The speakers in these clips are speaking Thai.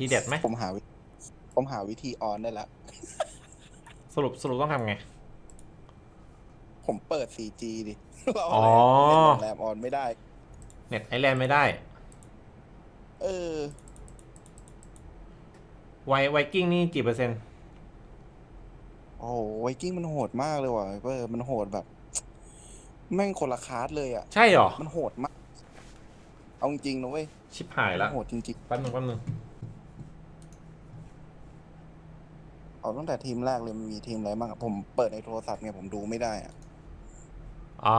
ฮัลโหลเออทีเด็ดไหมผมหาวิผมหาวิธีออนได้ละ สรุปสรุปต้องทำไง ผมเปิด 4G ดิเราอ๋อแรมออนไม่ได้ เน็ตไอแลนด์ไม่ได้เออ ไวไวกิ้งนี่กี่เปอร์เซ็นต์โอ้โหไวกิ้งมันโหดมากเลยว่ะเออมันโหดแบบ แม่งคนละคลาสเลยอะ ใช่เหรอ มันโหดมาก เอาจริงๆนะเว้ยชิบหายมัละนโหดจริงแป๊บนึงแป๊บนึง ๆ เอาตั้งแต่ทีมแรกเลยมันมีทีมอะไรบ้างอะผมเปิดในโทรศัพท์ไงผมดูไม่ได้อะอ่า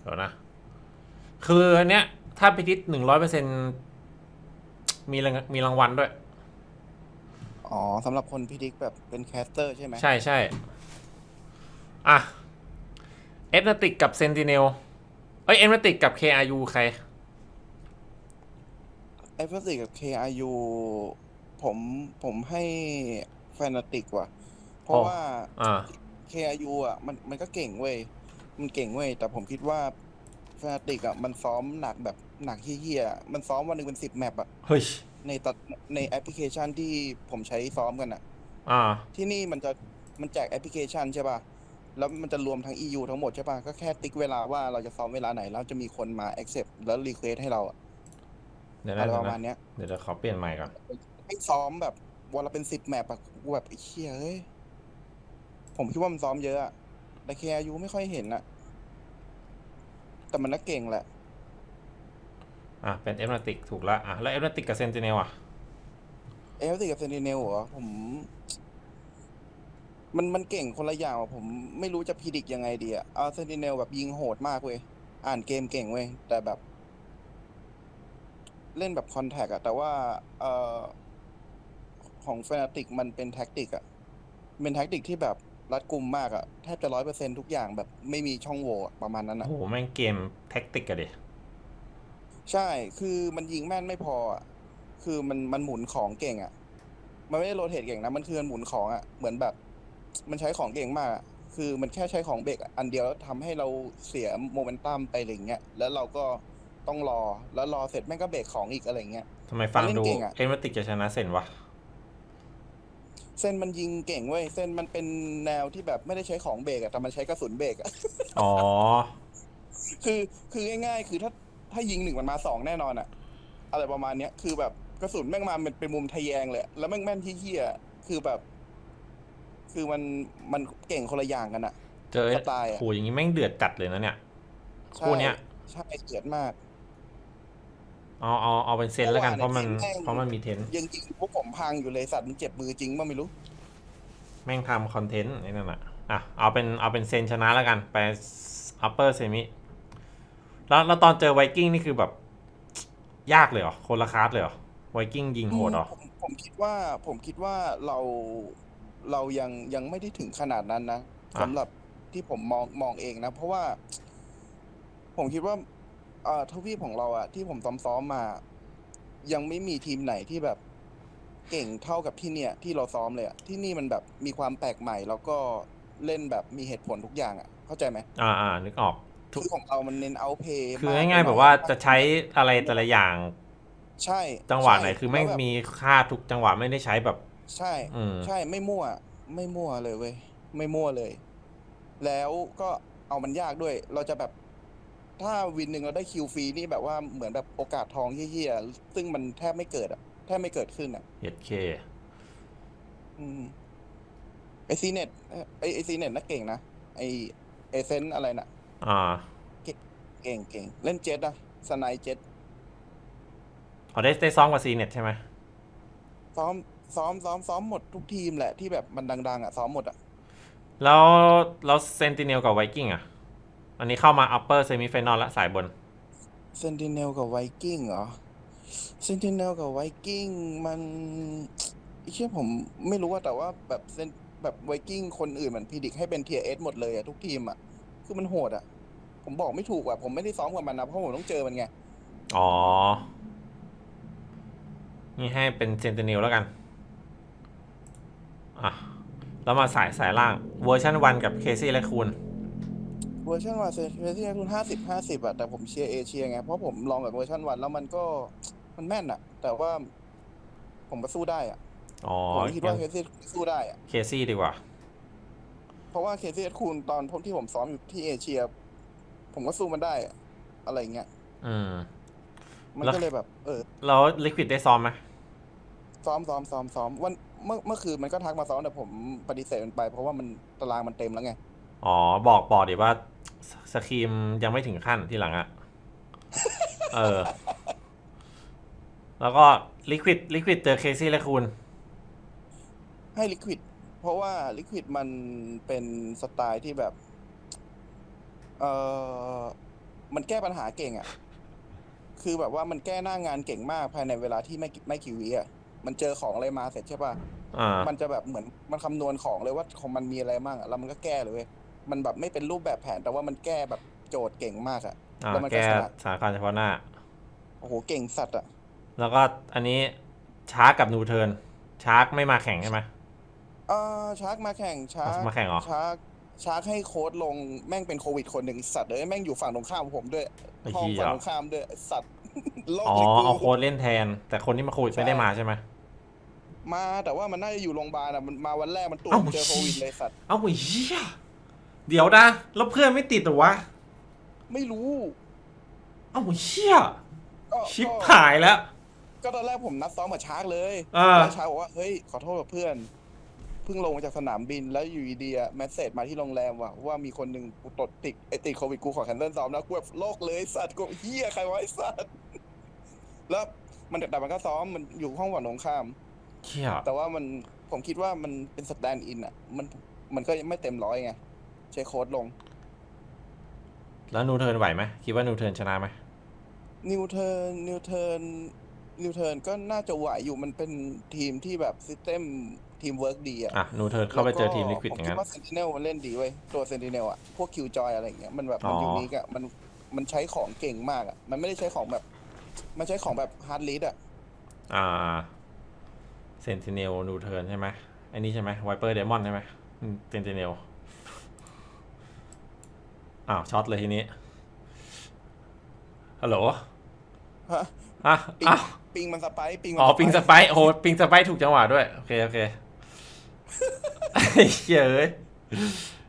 เดี๋ยวนะ คืออันเนี้ย ถ้าพิทิศหนึ่งร้อยเปอร์เซ็นมีรางมีรางวัลด้วย อ๋อสำหรับคนพิดิกแบบเป็นแคสเตอร์ใช่ไหมใช่ใช่อะ เอฟนาติกกับเซนติเนลเอ้ยเอฟนาติกกับ KRU ใคร เอฟเฟอร์กับ KRU ผมผมให้แฟนติกว่ะ เพราะอ๋อว่าอ่า KRU อะมันมันก็เก่งเว้ย มันเก่งเว้ย แต่ผมคิดว่าแฟนติกอะมันซ้อมหนักแบบหนักเฮี้ยๆอะมันซ้อมวันหนึ่งเป็นสิบแมปอะ เฮ้ย ในตัดในแอปพลิเคชันที่ผมใช้ซ้อมกันอะ อ่า ที่นี่มันจะมันแจกแอปพลิเคชันใช่ป่ะ แล้วมันจะรวมทั้ง EU ทั้งหมดใช่ป่ะ ก็แค่ติ๊กเวลาว่าเราจะซ้อมเวลาไหน แล้วจะมีคนมา accept แล้ว request ให้เราอะเดี๋ยวอะนะไรเดี๋ปยวระมานะณเนี้ย เดี๋ยวจะขอเปลี่ยนใหม่ก่อน ให้ซ้อมแบบวันละเป็นสิบแมปอะกูแบบไอ้เชี่ยเอ้ยผมคิดว่ามันซ้อมเยอะอะแต่ KRU ไม่ค่อยเห็นอะแต่มันน่าเก่งแหละ อะเป็นเอฟนาติกถูกละอะแล้วเอฟนาติกกับเซนติเนลอะเอฟซีกับเซนติเนลเหรอผม มันมันเก่งคนละอย่างอะผมไม่รู้จะพิดิกยังไงดีอะเอาเซนติเนลแบบยิงโหดมากเว้ยอ่านเกมเก่งเว้ยแต่แบบ เล่นแบบคอนแทคอะแต่ว่า เอ่อ ของแฟนติกมันเป็นแท็กติกอะเป็นแท็กติกที่แบบรัดกุมมากอะแทบจะร้อยเปอร์เซ็นทุกอย่างแบบไม่มีช่องโหว่อะประมาณนั้นโอ้อะโหแม่งเกมแท็กติกอะดิใช่คือมันยิงแม่นไม่พออะคือมันมันหมุนของเก่งอะมันไม่ได้โรเทตเก่งนะมันคือมันหมุนของอะเหมือนแบบ มันใช้ของเก่งมากอะคือมันแค่ใช้ของเบรกอันเดียวแล้วทำให้เราเสียโมเมนตัมไปอะไรอย่างเงี้ยแล้วเราก็ต้องรอแล้วรอเสร็จแม่งก็เบรกของอีกอะไรอย่างเงี้ยทำไมฟังมันเล่นดูเก่งอะเอฟนาติกจะชนะเซนวะ เส้นมันยิงเก่งเว้ย เส้นมันเป็นแนวที่แบบไม่ได้ใช้ของเบรกอะแต่มันใช้กระสุนเบรกอะ อ๋อ คือคือง่ายๆ คือถ้าถ้ายิงหนึ่งมันมาสองแน่นอนอะอะไรประมาณเนี้ย คือแบบกระสุนแม่งมาเป็นเป็นมุมทะแยงเลย แล้วแม่งแม่นที่เหี้ยๆคือแบบ คือมันมันเก่งคนละอย่างกันอะ เจอสไตล์อะโหอย่างนี้แม่งเดือดจัดเลยนะเนี่ยใช่คู่เนี้ย ใช่เกลียดมาก เอาเอาเอาเป็นเซนแล้วกันเพเมื่ราะอวานมันเนี่ยแม่งเพราะมันมีเทนต์ยังยิงพวกผมพังอยู่เลยสัตว์มันเจ็บมือจริงป่ะไม่รู้ แม่งทำคอนเทนต์ไอ้นั่นอะอะเอาเป็นเอาเป็นเซนชนะแล้วกันไป upper semi แล้วแล้วตอนเจอไวกิ้งนี่คือแบบ ยากเลยเหรอคนละคลาสเลยเหรอไวกิ้งยิงโหดเหรอผมผมคิดว่าผมคิดว่าเราเรายังยังไม่ได้ถึงขนาดนั้นนะอะสำหรับที่ผมมองมองเองนะ เพราะว่า ผมคิดว่า เอ่อทวีปของเราอะที่ผมซ้อมซ้อมมา ยังไม่มีทีมไหนที่แบบเก่งเท่ากับที่เนี่ย ที่เราซ้อมเลยอะที่นี่มันแบบมีความแปลกใหม่ แล้วก็เล่นแบบมีเหตุผลทุกอย่างอะเข้าใจไหมอ่าอ่านึกออกทุกคือของเรามันเน้นเอาเพย์คือง่ายๆแบบว่าจะใช้อะไรแต่ละอย่าง ใช่จังหวะไหนใช่คือแม่งล้วแบบมีค่าทุกจังหวะไม่ได้ใช้แบบ ใช่อืมใช่ไม่มั่ว ไม่มั่วเลยเว้ยไม่มั่วเลย แล้วก็เอามันยากด้วย เราจะแบบ ถ้าวินหนึ่งเราได้คิวฟรีนี่แบบว่าเหมือนแบบโอกาสทองเฮี้ยๆซึ่งมันแทบไม่เกิดอะแทบไม่เกิดขึ้นอะเย็ดเคอืมไอซีเน็ตไอไอซีเน็ตน่ะเก่งนะไอเอเซนอะไรน่ะ อ่า เก่งเก่งเล่นเจ็ตอะสไนเจ็ตเอาได้ได้ซ้อมกับซีเน็ตใช่ไหมซ้อมซ้อมซ้อมซ้อมหมดทุกทีมแหละที่แบบมันดัง ๆ อะ ซ้อมหมดอะ แล้วแล้วเซนติเนลกับไวกิ้งอะ อันนี้เข้ามา upper semi final ละสายบน เซนติเนลกับไวกิ้งเหรอ เซนติเนลกับไวกิ้งมันไอ้เชื่อผมไม่รู้ว่าแต่ว่าแบบเซนแบบไวกิ้งคนอื่นมันพิดิกให้เป็นเทียเอสหมดเลยอะทุกทีมอะคือมันโหดอะผมบอกไม่ถูกอะผมไม่ได้ซ้อมกับมันนะเพราะผมต้องเจอมันไง อ๋อ นี่ให้เป็นเซนติเนลแล้วกัน อะ แล้วมาสายสายล่างเวอร์ชันวันกับเคซี่และคูณ เวอร์ชันวันเซนที่คุณห้าสิบห้าสิบอะแต่ผมเชียร์เอเชียไง เพราะผมลองกับเวอร์ชันวันแล้วมันก็มันแม่นอะแต่ว่าผมก็สู้ได้อะอ๋อผมคิดยัว่างเคซี่สู้ได้อะเคซี่ดีกว่า เพราะว่าเคซี่คูณตอนผมที่ผมซ้อมอยู่ที่เอเชีย ผมก็สู้มันได้อะอะไรเงี้ยอืมมันแล้วก็เลยแบบ เออแล้วลิควิดได้ซ้อมไหมซ้อมซ้อมซ้อมซ้อมวันเมื่อเมื่อคืนมันก็ทักมาซ้อมแต่ผมปฏิเสธมันไป เพราะว่ามันตารางมันเต็มแล้วไง อ๋อ บอกบอกดิว่า สสครีมยังไม่ถึงขั้นที่หลังอะเออ แล้วก็ลิควิดลิควิดเจอเคซี่และคูณให้ลิควิดเพราะว่าลิควิดมันเป็นสไตล์ที่แบบ เออมันแก้ปัญหาเก่งอะ่ะคือแบบว่ามันแก้หน้างานเก่งมากภายในเวลาที่ไม่กี่ไม่กี่วิอะมันเจอของอะไรมาเสร็จใช่ป่ะอ่ามันจะแบบเหมือนมันคำนวณของเลยว่าของมันมีอะไรบ้างอะแล้วมันก็แก้เลยเว้ย มันแบบไม่เป็นรูปแบบแผน แต่ว่ามันแก้แบบโจทย์เก่งมากอะอ่าแล้วมันก็แก้ชนะสถานการณ์เฉพาะหน้า โอ้โหเก่งสัตว์อะแล้วก็อันนี้ชาร์กกับนูเทิร์นชาร์กไม่มาแข่งใช่ไหม เออชาร์กมาแข่งชาร์กมาแข่งเหรอ ชาร์กชาร์กให้โค้ดลงแม่งเป็นโควิดคนหนึ่งสัตว์เลยแม่งอยู่ฝั่งตรงข้ามผมด้วยไอ้ห้องเหี้ยฝั่งตรงข้ามด้วยไอ้สัตว์ โลกอ๋อเลยกูเอาโค้ดเล่นแทน แต่คนที่มาโควิดไม่ได้มาใช่ไหม มาแต่ว่ามันน่าจะอยู่โรงพยาบาลอะมันมาวันแรกมันตรวจเอ้า เจอโควิดเลยสัตว์ เอ้าไอ้เหี้ย เดี๋ยวนะ แล้วเพื่อนไม่ติดเหรอวะ ไม่รู้เอ้าไอ้เหี้ยก็ชิปก็หายแล้ว ก็ตอนแรกผมนัดซ้อมกับชาร์กเลยอ่า แล้วชาร์กบอกว่าเฮ้ยขอโทษกับเพื่อน เพิ่งลงมาจากสนามบินแล้วอยู่ดีๆอะแมสเซจมาที่โรงแรมว่ะว่ามีคนหนึ่งกูตดติดไอติดโควิดกูขอแคนเซิลซ้อมนะกูแบบโลกเลยสัตว์กูเฮียใครวะไอสัตว์แล้วมันแต่มันก็ซ้อมมันอยู่ห้องหวานตรงข้ามเหี้ยแต่ว่ามันผมคิดว่ามันเป็นสแตนด์อินอะ มันมันก็ยังไม่เต็มร้อยไง ใช้โค้ดลง แล้วนูเทิร์นไหวไหมคิดว่านูเทิร์นชนะไหมนิวเทิร์นนิวเทิร์นนิวเทิร์นก็น่าจะไหวอยู่มันเป็นทีมที่แบบซิสเต็มทีมเวิร์กดีอะอะนูเทิร์นเข้าไปเจอทีมลิควิดผมอย่างคินั้ดนว่าเซนติเนลมันเล่นดีเว้ยตัวเซนติเนลอะพวกคิวจอยอะไรอย่างเงี้ยมันแบบมันอ๋อยูนิคอะมันมันใช้ของเก่งมากอะมันไม่ได้ใช้ของแบบ มันใช้ของแบบฮาร์ดลิสอะอ่าเซนติเนลนูเทิร์นใช่ไหมไอ้นี่ใช่ไหมไวเปอร์เดมอนใช่ไหมเซนติเนล อ้าวช็อตเลยทีนี้ฮัลโหลฮะอะปิงอ้าวปิงมันสไปร์ปิงมันอ๋อสไปร์ปิงสไปร์โอ้โหปิงสไปร์ถูกจังหวะด้วย โอเคโอเคไอ้เหี้ยเอ้ย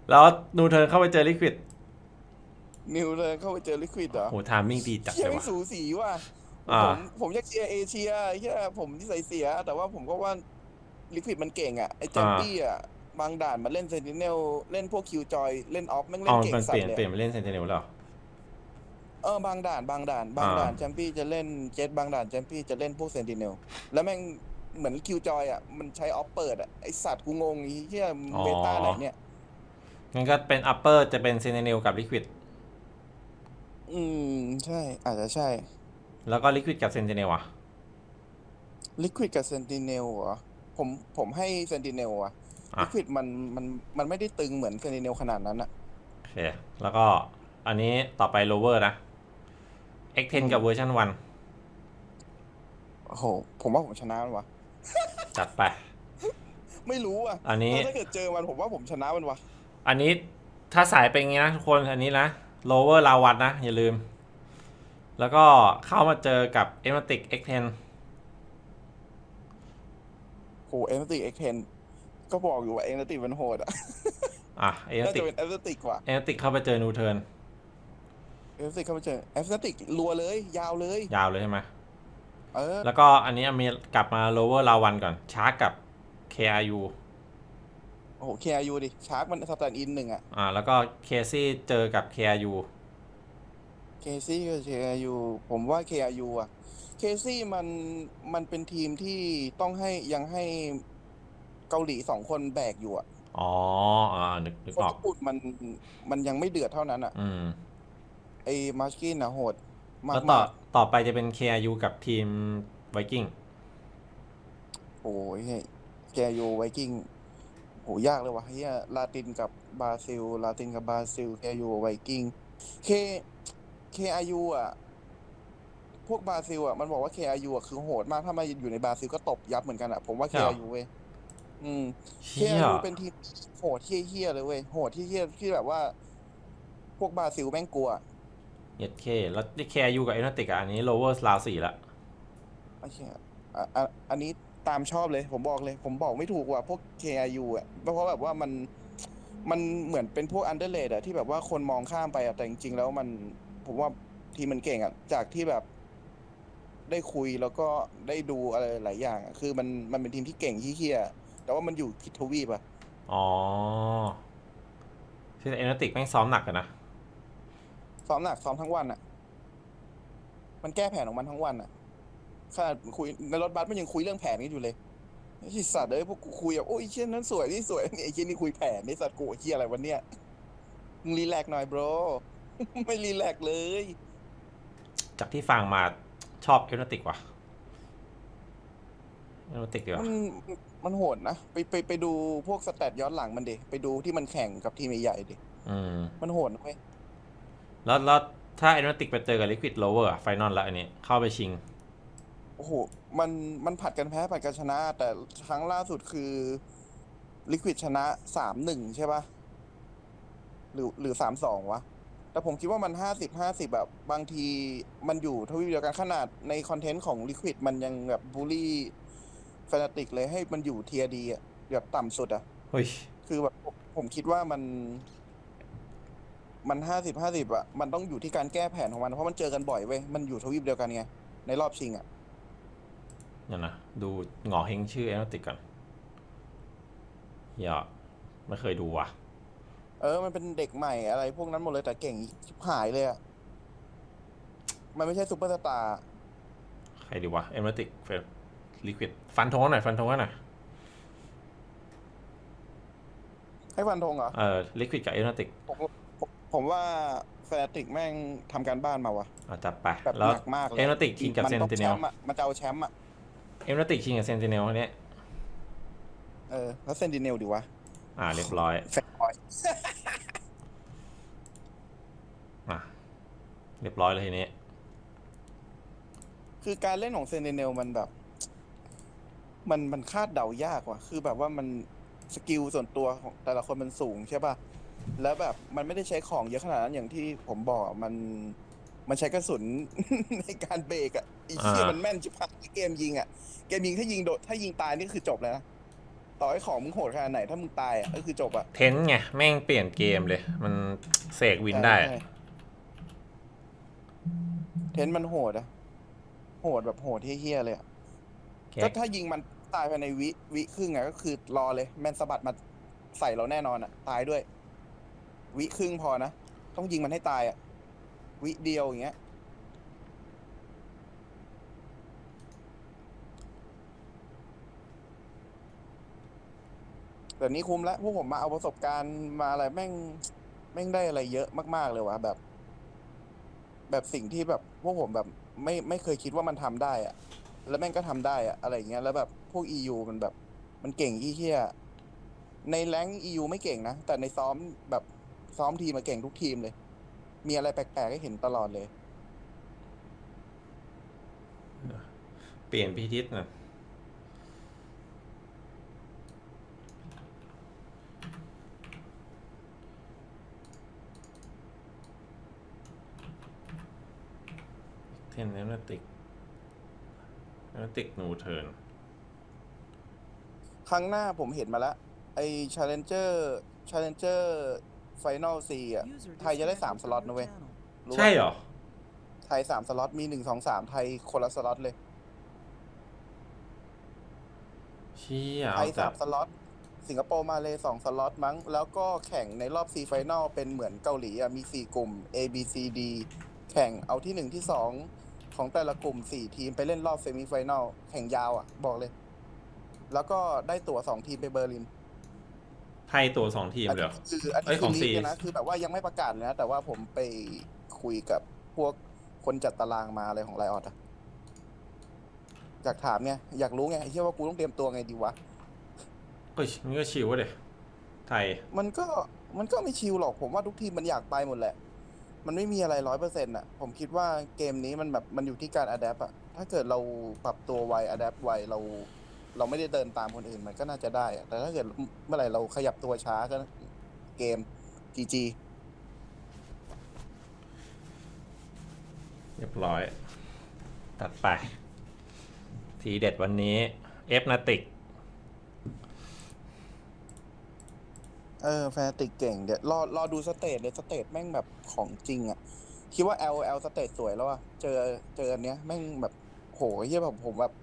แล้วนูเทิร์นเข้าไปเจอลิควิดนิวเทิร์นเข้าไปเจอลิควิดเหรอโหทามมิ่งดีจัดเชียเลร์ยไม่ว่ะ สูสีว่ะอ่า ผมผมอยากเชียร์เอเชียเฮียผมที่ใส่เสีย แต่ว่าผมก็ว่าลิควิดมันเก่งอะไอ้แจมปี้อะ บางด่านมาเล่นเซนติเนลเล่นพวกคิวจอยเล่นออฟแม่งเล่อ๋นอเก่งมันสัเปตลี่ยนว์เลยเปลี่ยนไปเล่นเซนติเนลแล้วเหรอ เออบางด่านบางด่านบางอ่าด่านแจมปี้จะเล่นเจ็ตบางด่านแจมปี้จะเล่นพวกเซนติเนลแล้วแม่งเหมือนคิวจอยอะมันใช้ออฟเปิดอะไอสัตว์กูงงไอ้เฮียเบต้าไหนเนี่ย งั้นก็เป็นอัปเปอร์จะเป็นเซนติเนลกับลิควิดอืมใช่อาจจะใช่แล้วก็ลิควิดกับเซนติเนลอะลิควิดกับเซนติเนลเหรอผมผมให้เซนติเนลอะอะ ลิควิดมันมันมันไม่ได้ตึงเหมือนเซนติเนลขนาดนั้นอะโอเค แล้วก็อันนี้ต่อไปโลเวอร์นะ X10 กับเวอร์ชัน1โอ้โห ผมว่าผมชนะมันวะ จัดไป ไม่รู้อะอันนี้ ถ้าเกิดเจอมันผมว่าผมชนะมันวะ อันนี้ถ้าสายเป็นอย่างงี้นะทุกคนอันนี้นะโลเวอร์ลาวัตนะ อย่าลืม แล้วก็เข้ามาเจอกับ e m a t i c X10 โหเอเนติเอ็กเทน ก็บอกอยู่ว่าเอเนติมันโหดอะอะ e m a น่า t i จะ c เป็นเอเนติกว่ะ e m a t i c เข้าไปเจอนูเทิร์นเอเนติกเข้าไปเจอเอเนติกรัวเลย ยาวเลย ยาวเลยใช่ไหมเออ แล้วก็อันนี้มีกลับมา lower ลาวันก่อนชาร์กกับ KRU โอ้โหเคอายูดิ ชาร์กมันสแตนอินหนึ่งอะอ่าแล้วก็เคซี่เจอกับ KRU เคซี่กับเคอายูผมว่าเคอายูอะเคซี่มันมันเป็นทีมที่ต้องให้ยังให้ เกาหลีสองคนแบกอยู่อะอ๋ออ่านึกนึกคนออกญี่ปุ่นมันมันยังไม่เดือดเท่านั้นอะอืม ไอ้มาสกินนะโหดมากแล้วต่อมากต่อไปจะเป็น KRU กับทีมไวกิ้งโอ้ยแกยูไวกิ้งโหยากเลยวะเฮียลาตินกับบราซิล ลาตินกับบราซิลแกยูไวกิ้งเคเคอายูอะ พวกบราซิลอะมันบอกว่าเคอายูอะคือโหดมากถ้ามาอยู่ในบราซิลก็ตบยับเหมือนกันอะผมว่าเคใช่เหรออายูเว้ย อืมเคเชี่ยอายูเป็นทีมโหดเฮี้ยๆเลยเว้ยโหดที่เฮี้ยที่แบบว่า พวกบราซิลแม่งกลัวเย็ดเค แล้วที่แคร์ยูกับเอเนติกอะอันนี้ lower ราวสี่ละโอเคอะอะอันนี้ตามชอบเลย ผมบอกเลย ผมบอกไม่ถูกว่าพวก KRU อะเพราะแบบว่ามันมันเหมือนเป็นพวกอันเดอร์เลดอะที่แบบว่าคนมองข้ามไปอะแต่จริงๆแล้วมัน ผมว่าทีมมันเก่งอะจากที่แบบ ได้คุยแล้วก็ได้ดูอะไรหลายอย่างอะคือมันมันเป็นทีมที่เก่งที่เฮี้ย แต่ว่ามันอยู่ผิดทวีปอะอ๋อที่เอเนติกแม่งซ้อมหนักกันนะ ซ้อมหนักซ้อมทั้งวันอะมันแก้แผนของมันทั้งวันอะขนาดคุยในรถบัสมันยังคุยเรื่องแผนกันอยู่เลยไอ้สัตว์เอ้ยพวกกูคุยแบบโอ้ยเชี่ยนั้นสวยนี่สวยนี่ไอ้เชี่ยนี่คุยแผนนี่สัตว์กูไอ้เชี่ยอะไรวันเนี้ยมึงรีแลกซ์หน่อย bro ไม่รีแลกซ์เลย จากที่ฟังมาชอบเอเนติกว่ะเอเนติกดีกว่ามัน มันโหดนะไปไปไปดูพวกสแตทย้อนหลังมันดิไปดูที่มันแข่งกับทีมใหญ่ๆดิอืมมันโหดนะเว้ยแล้วแล้วถ้าเอเนติกไปเจอกับลิควิดโลเวอร์ไฟนอลแล้วอันนี้เข้าไปชิง โอ้โหมันมันผัดกันแพ้ผัดกันชนะ แต่ครั้งล่าสุดคือลิควิดชนะสามหนึ่งใช่ปะหรือหรือสามสองวะ แต่ผมคิดว่ามันห้าสิบห้าสิบแบบบางทีมันอยู่ทวีปเดียวกันขนาดในคอนเทนต์ของลิควิดมันยังแบบบูลลี่ แฟนติกเลยให้มันอยู่เทียดีอะแบบต่ำสุดอะเฮ้ย คือแบบผมผมคิดว่ามัน มันห้าสิบห้าสิบอะมันต้องอยู่ที่การแก้แผนของมัน เพราะมันเจอกันบ่อยเว้ย มันอยู่ทวีปเดียวกันไง ในรอบชิงอะเนี่ยวนะ ดูหงอเฮงชื่อเอเนติกก่อนอย่าไม่เคยดูว่ะ เออ มันเป็นเด็กใหม่อะไร พวกนั้นหมดเลยแต่เก่งชิบหายเลยอะมันไม่ใช่ซูเปอร์สตาร์ ใครดีวะเอเนติกเฟ ลิควิดฟันธงหน่อยฟันธงหน่อยให้ฟันธงเหรอ เออลิควิดกับเอเนติกผมผมผมว่าแฟนติกแม่งทำการบ้านมาวะอะจับไปแบบแล้วหนักมากเลยเอเนติกชิงกับมัเซนต้องติเนแชลมป์อะมันจะเอาแชมป์อะเอเนติกชิงกับเซนติเนลอันนี้เออแล้วเซนติเนลดีวะ อ่าเรียบร้อยแฟนบอยอะเรียบร้อยเลยทีนี้ คือการเล่นของเซนติเนลมันแบบ มันมันคาดเดายากว่ะ คือแบบว่ามันสกิลส่วนตัวของแต่ละคนมันสูงใช่ป่ะ แล้วแบบมันไม่ได้ใช้ของเยอะขนาดนั้นอย่างที่ผมบอกอะมันมันใช้กระสุน ในการเบรกอะไอ้เชี่ยอ่ามั มันแม่นชิบหายเกมยิงอะเกมยิงถ้ายิงโดดถ้ายิงตายนี่คือจบเลยนะ ต่อให้ของมึงโหดขนาดไหนถ้ามึงตายอะก็คือจบอะเทนต์ไงแม่งเปลี่ยนเกมเลย มันเสกวินได้ ใช่เทนต์มันโหดอะโหดแบบโหดเฮี้ยๆเลยอะ แกก็ถ้ายิงมันตายภายในวิวิครึ่งอะก็คือรอเลยแมนสะบัดมาใส่เราแน่นอนอะตายด้วย วิครึ่งพอนะ ต้องยิงมันให้ตายอะวิเดียวอย่างเงี้ยแบบนี้คุ้มแล้วพวกผมมาเอาประสบการณ์มาอะไรแม่งแม่งได้อะไรเยอะมาก ๆ เลยว่ะแบบ แบบสิ่งที่แบบพวกผมแบบ ไม่ไม่เคยคิดว่ามันทำได้อะ แล้วแม่งก็ทำได้อะอะไรอย่างเงี้ยแล้วแบบพวก EU มันแบบ มันเก่งที่เฮียในแรงค์ EU ไม่เก่งนะ แต่ในซ้อมแบบซ้อมทีมาเก่งทุกทีมเลย มีอะไรแปลกๆให้เห็นตลอดเลย เปลี่ยนพิทิศนะเทนเอเนติก เอเนติกนูเทิร์นครั้งหน้าผมเห็นมาแล้วไอ้ Challenger Challenger Final C อะ ไทยจะได้สามสล็อตนะเว้ยรู้ปะใช่เหรอ ไทยสามสล็อตมีหนึ่งสองสามไทยคนละสล็อตเลย เชี่ยไทเอายจัสาบมสล็อต สิงคโปร์มาเลยสองสล็อตมั้ง แล้วก็แข่งในรอบ C Final เป็นเหมือนเกาหลีอะ มีสี่กลุ่ม A B C D แข่งเอาที่หนึ่งที่สอง ของแต่ละกลุ่มสี่ทีมไปเล่นรอบเซมิไฟแนลแข่งยาวอะ บอกเลย แล้วก็ได้ตั๋วสองทีมไปเบอร์ลินไทยตัวสองทีมเลยเหรอคืออันเอ้นี้ยคืขอองลีซีกเลยนะคือแบบว่ายังไม่ประกาศเลยนะ แต่ว่าผมไปคุยกับพวกคนจัดตารางมาอะไรของไลออดอะอยากถามไงอยากรู้ไงไอ้เชื่อว่ากูต้องเตรียมตัวไงดีวะเฮ้ยนี่ก็ชิวเว้ยไทย มันก็มันก็ไม่ชิลหรอกผมว่าทุกทีมมันอยากไปหมดแหละ มันไม่มีอะไรร้อยเปอร์เซ็นต์อะ ผมคิดว่าเกมนี้มันแบบมันอยู่ที่การอัดแอปอะ ถ้าเกิดเราปรับตัวไวอัดแอปไวเรา เราไม่ได้เดินตามคนอื่นมันก็น่าจะได้อะแต่ถ้าเกิดเมื่อไหร่เราขยับตัวช้าก็เกมจีจีเรียบร้อย ตัดไป ทีเด็ดวันนี้ เอฟนาติก เออแฟนติกเก่งเดี๋ยวรอรอดูสเตจเลยสเตจแม่งแบบของจริงอะคิดว่า L L สเตจสวยแล้วอะเจอเจออันเนี้ยแม่งแบบโหเฮียแบบผมแบบ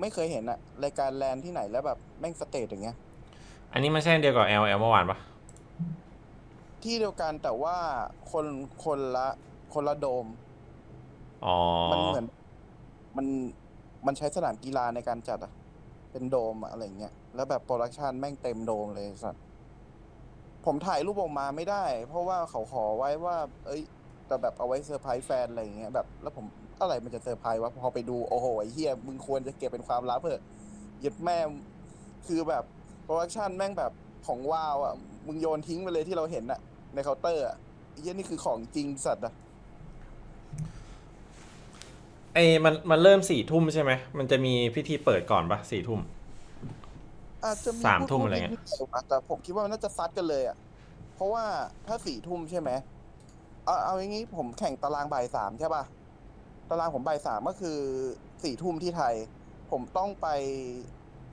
ไม่เคยเห็นอะรายการแลนด์ที่ไหนแล้วแบบแม่งสเตจอย่างเงี้ย อันนี้ไม่ใช่อันเดียวกับ L L เมื่อวานปะที่เดียวกันแต่ว่าคนคนละคนละโดมอ๋อมันเหมือน มันมันใช้สนามกีฬาในการจัดอะเป็นโดมอะอะไรเงี้ยแล้วแบบโปรดักชันแม่งเต็มโดมเลยสัตว์ ผมถ่ายรูปออกมาไม่ได้ เพราะว่าเขาขอไว้ว่า เอ้ยแต่แบบเอาไว้เซอร์ไพรส์แฟนอะไรอย่างเงี้ยแบบ แล้วผมอะไรมันจะเซอร์ไพรส์วะพอไปดูโอ้โหไอ้เฮียมึงควรจะเก็บเป็นความลับเถอะหยึดแม่คือแบบโปรดักชันแม่งแบบของว้าวอะมึงโยนทิ้งไปเลยที่เราเห็นอะในเคาน์เตอร์อะไอเฮียนี่คือของจริงสัตว์อะไอ้มันมันเริ่มสี่ทุ่มใช่ไหมมันจะมีพิธีเปิดก่อนปะสี่ทุ่ม อาจจะสามทุ่มอะไรเงี้ยพูดนิดๆแต่ผมคิดว่ามันน่าจะซัดกันเลยอะ เพราะว่าถ้าสี่ทุ่มใช่ไหมเอาเอาอย่างงี้ผมแข่งตารางบ่ายสามใช่ป่ะ ตารางผมบ่ายสามก็คือสี่ทุ่มที่ไทย ผมต้องไป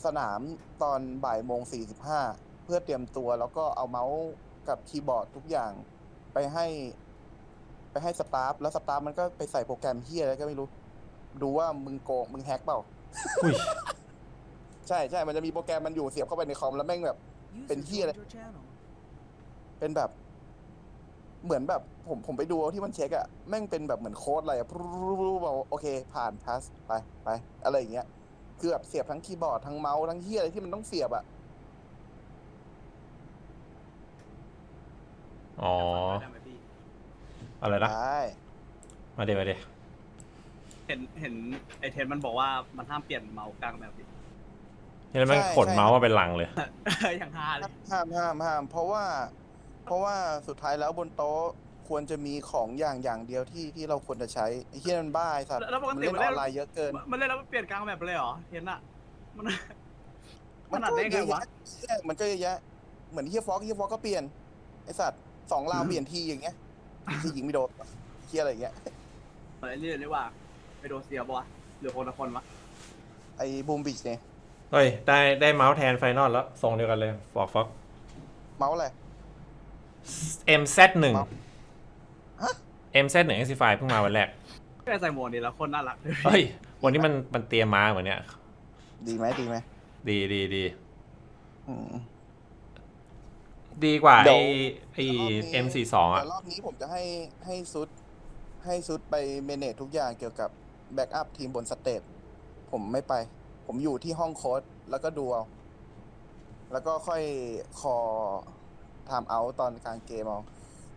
สนามตอนบ่ายโมงสี่สิบห้าเพื่อเตรียมตัวแล้วก็เอาเมาส์กับคีย์บอร์ดทุกอย่างไปให้ ไปให้สตาฟแล้วสตาฟมันก็ไปใส่โปรแกรมเฮียอะไรก็ไม่รู้ ดูว่ามึงโกงมึงแฮกเปล่า อุ้ย ใช่ใช่มันจะมีโปรแกรมมันอยู่เสียบเข้าไปในคอมแล้วแม่งแบบ เป็นเหี้ยอะไร เป็นแบบ เหมือนแบบผมผมไปดูที่มันเช็คอะแม่งเป็นแบบเหมือนโค้ดอะไรอะบอกโอเค ผ่านพาสไปไปอะไรอย่างเงี้ยคือแบบเสียบทั้งคีย์บอร์ดทั้งเมาส์ทั้งเฮียอะไรที่มันต้องเสียบอะอ๋อ อะไรนะได้มาเดี๋ยวมาเดี๋ยวเห็นเห็นไอเทนมันบอกว่ามันห้ามเปลี่ยนเมาส์กลางแบบดิ นี่แล้วแม่งขนเมาส์มาเป็นลังเลย อย่างฮาเลยห้ามห้ามห้าม เพราะว่า เพราะว่าสุดท้ายแล้วบนโต๊ะควรจะมีของอย่างอย่างเดียวที่ที่เราควรจะใช้ไอ้เฮียมันบ้าไอ้สัตว์แล้วปกมันติเล่นมันอเล่อนนไลน์เยอะเกิน มันเล่นแล้วมันเปลี่ยนกลางแบบเลยเหรอเทนอะมัน มันขนาดก็ได้ไงเยอะวะแยะมันก็เยอะแยะ เหมือนเฮียฟอกเฮียฟอกก็เปลี่ยน ไอสัตว์สองราวเปลี่ยนทีอย่างเงี้ยที่ยิงไม่โดนเฮียอะไรอย่างเงี้ยเหมือนไอ้นี่เลยนี่ว่าไปโดนเสียบวะหรือคนละคนวะไอ้บูมบิชเนี่ย เฮ้ย ได้ได้เมาส์แทนไฟนอลแล้วทรงเดียวกันเลยฟอกฟอก เมาส์อะไร MZ หนึ่งเมาส์ฮะ MZ หนึ่ง x 5เพิ่งมาวันแรก แค่ใส่หมวกนี่แล้วคนน่ารักเฮ้ย วันนี้มันมันเตรียมมาเหมือนเนี้ยดีไหมดีไหมดีดีดี อืม ดีกว่าเดี๋ไอ้ยว ไอ้รอบนี้ M42 อะ แต่รอบนี้ผมจะให้ให้ซุด ให้ซุดไปเมเนจทุกอย่างเกี่ยวกับแบ็กอัพทีมบนสเตจผมไม่ไป ผมอยู่ที่ห้องโค้ดแล้วก็ดูเอาแล้วก็ค่อยคอทำเอาตอนกลางเกมเอา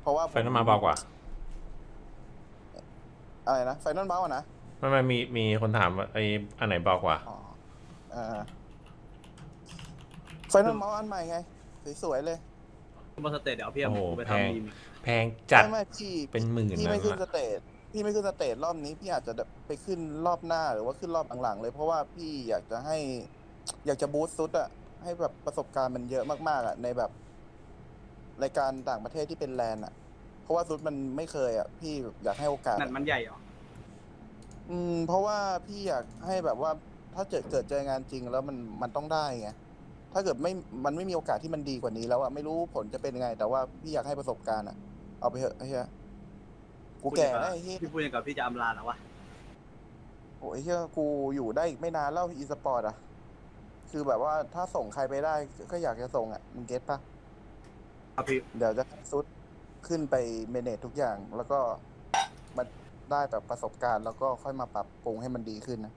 เพราะว่าผไฟนอลมาเบากว่า อะไรนะไฟนอลเบาอะนะไม่ไม่มีมีคนถามว่าไอ้อันไหนเบากว่า อ๋ออ่าไฟนอลเมาส์อันใหม่ไงสวยๆเลยบนสเตจเดี๋ยวพี่เอาโอ้โหไปแพง ทำมีมแพงจัด ไม่ไม่พี่เป็นหมื่นพี่นะไม่ขึ้นสนะเตจ พี่ไม่ขึ้นสเตจรอบนี้พี่อาจจะไปขึ้นรอบหน้าหรือว่าขึ้นรอบหลังๆเลย เพราะว่าพี่อยากจะให้ อยากจะบูสต์ซุดอะให้แบบประสบการณ์มันเยอะมากๆอะในแบบ รายการต่างประเทศที่เป็นแลนด์อะเพราะว่าซุดมันไม่เคยอะพี่อยากให้โอกาสนั่อะนมันใหญ่เหรออืม เพราะว่าพี่อยากให้แบบว่าถ้าเกิดเกิดเจองานจริงแล้วมันมันต้องได้ไงถ้าเกิดไม่มันไม่มีโอกาสที่มันดีกว่านี้แล้วอะไม่รู้ผลจะเป็นยังไง แต่ว่าพี่อยากให้ประสบการณ์อะเอาไปเถอะไอ้เหี้ย กูแก่แล้วไอ้เหี้ยพี่พูดอย่างกับพี่จะอำลาแล้ววะโอ้ยเหี้ยกูอยู่ได้อีกไม่นานแล้วอีสปอร์ตอะคือแบบว่าถ้าส่งใครไปได้ก็อยากจะส่งอะมึงเก็ตปะครับพี่เดี๋ยวจะซุดขึ้นไปเมเนจทุกอย่าง แล้วก็มาได้แบบประสบการณ์ แล้วก็ค่อยมาปรับปรุงให้มันดีขึ้นนะ